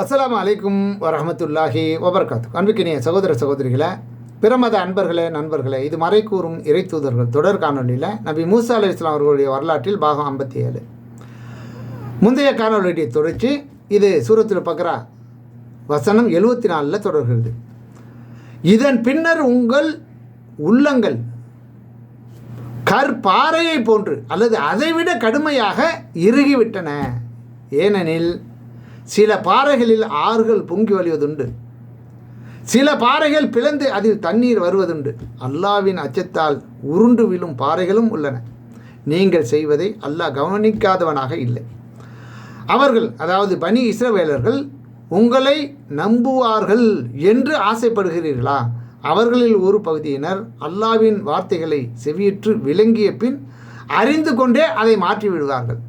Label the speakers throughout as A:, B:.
A: அஸ்லாம் அலைக்கும் வரமத்துல்லாஹி வபர்காத்து அன்புக்கினிய சகோதர சகோதரிகளை பிரமத அன்பர்களே நண்பர்களே இது மறைக்கூறும் இறைத்தூதர்கள் இறை தூதர்கள் தொடர் காணொலியில் நபி மூசா அலி இஸ்லாம் அவர்களுடைய வரலாற்றில் பாகம் ஐம்பத்தி ஏழு முந்தைய காணொலியுடைய தொடர்ச்சி இது சூரத்தில் பக்ரா வசனம் எழுபத்தி நாலில் தொடர்கிறது. இதன் பின்னர் உங்கள் உள்ளங்கள் கற்பாறையை போன்று அல்லது அதைவிட கடுமையாக இறுகிவிட்டன. ஏனெனில் சில பாறைகளில் ஆறுகள் பொங்கி வழிவதுண்டு. சில பாறைகள் பிளந்து அதில் தண்ணீர் வருவதுண்டு. அல்லாவின் அச்சத்தால் உருண்டு விழும் பாறைகளும் உள்ளன. நீங்கள் செய்வதை அல்லாஹ் கவனிக்காதவனாக இல்லை. அவர்கள் அதாவது பனி இஸ்ரவேலர்கள் உங்களை நம்புவார்கள் என்று ஆசைப்படுகிறீர்களா? அவர்களில் ஒரு பகுதியினர் அல்லாவின் வார்த்தைகளை செவியிற்று விளங்கிய பின் அறிந்து கொண்டே அதை மாற்றிவிடுவார்கள்.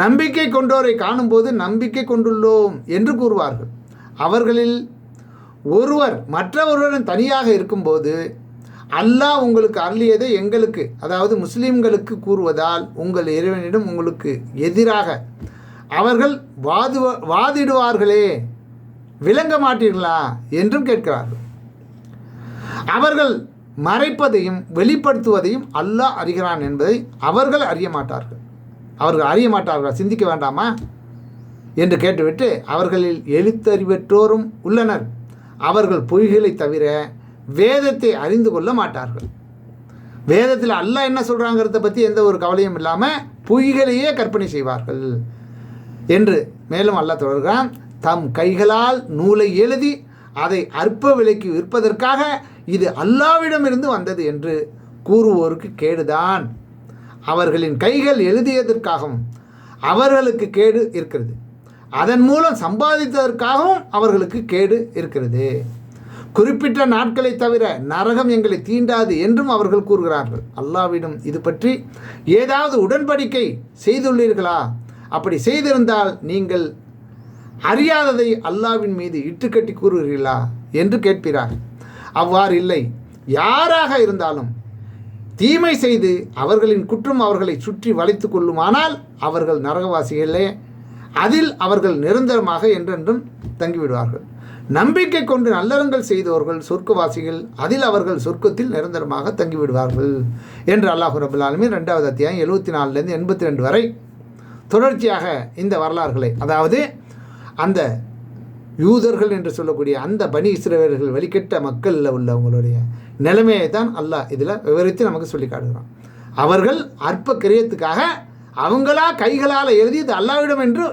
A: நம்பிக்கை கொண்டோரை காணும்போது நம்பிக்கை கொண்டுள்ளோம் என்று கூறுவார்கள். அவர்களில் ஒருவர் மற்றவருடன் தனியாக இருக்கும்போது அல்லாஹ் உங்களுக்கு அருளியதை எங்களுக்கு அதாவது முஸ்லீம்களுக்கு கூறுவதால் உங்கள் இறைவனிடம் உங்களுக்கு எதிராக அவர்கள் வாது வாதிடுவார்களே விளங்க மாட்டீர்களா என்றும் கேட்கிறார்கள். அவர்கள் மறைப்பதையும் வெளிப்படுத்துவதையும் அல்லாஹ் அறிகிறான் என்பதை அவர்கள் அறிய மாட்டார்கள். அவர்கள் அறிய மாட்டார்கள்? சிந்திக்க வேண்டாமா? என்று கேட்டுவிட்டு அவர்களில் எழுத்தறிவற்றோரும் உள்ளனர். அவர்கள் பொய்களை தவிர வேதத்தை அறிந்து கொள்ள மாட்டார்கள். வேதத்தில் அல்ல என்ன சொல்கிறாங்கிறத பற்றி எந்த ஒரு கவலையும் இல்லாமல் பொய்களையே கற்பனை செய்வார்கள் என்று மேலும் அல்லாஹ் தொடர்கிறான். தம் கைகளால் நூலை எழுதி அதை அற்ப விலைக்கு விற்பதற்காக இது அல்லாவிடமிருந்து வந்தது என்று கூறுவோருக்கு கேடுதான். அவர்களின் கைகள் எழுதியதற்காகவும் அவர்களுக்கு கேடு இருக்கிறது. அதன் மூலம் சம்பாதித்ததற்காகவும் அவர்களுக்கு கேடு இருக்கிறது. குறிப்பிட்ட நாட்களை தவிர நரகம் எங்களை தீண்டாது என்றும் அவர்கள் கூறுகிறார்கள். அல்லாவிடம் இது பற்றி ஏதாவது உடன்படிக்கை செய்துள்ளீர்களா? அப்படி செய்திருந்தால் நீங்கள் அறியாததை அல்லாவின் மீது இட்டுக்கட்டி கூறுகிறீர்களா? என்று கேட்கிறார்கள். அவ்வாறு இல்லை. யாராக இருந்தாலும் தீமை செய்து அவர்களின் குற்றம் அவர்களை சுற்றி வளைத்து கொள்ளுமானால் அவர்கள் நரகவாசிகளே அதில் அவர்கள் நிரந்தரமாக என்றென்றும் தங்கிவிடுவார்கள். நம்பிக்கை கொண்டு நல்லறங்கள் செய்தவர்கள் சொர்க்கவாசிகள் அதில் அவர்கள் சொர்க்கத்தில் நிரந்தரமாக தங்கிவிடுவார்கள் என்று அல்லாஹு ரபுல் ஆலமின் ரெண்டாவது அத்தியாயம் எழுபத்தி நாலுலேருந்து எண்பத்தி ரெண்டு வரை தொடர்ச்சியாக இந்த வரலாறுகளை அதாவது அந்த யூதர்கள் என்று சொல்லக்கூடிய அந்த பனி இஸ்ரவேலர்கள் வெளிக்கட்ட மக்களில் உள்ளவங்களுடைய நிலைமையை தான் அல்லாஹ் இதில் விவரித்து நமக்கு சொல்லி காட்டுகிறான். அவர்கள் அற்ப கிரியத்துக்காக அவங்களா கைகளால் எழுதி இது அல்லாவிடம் என்று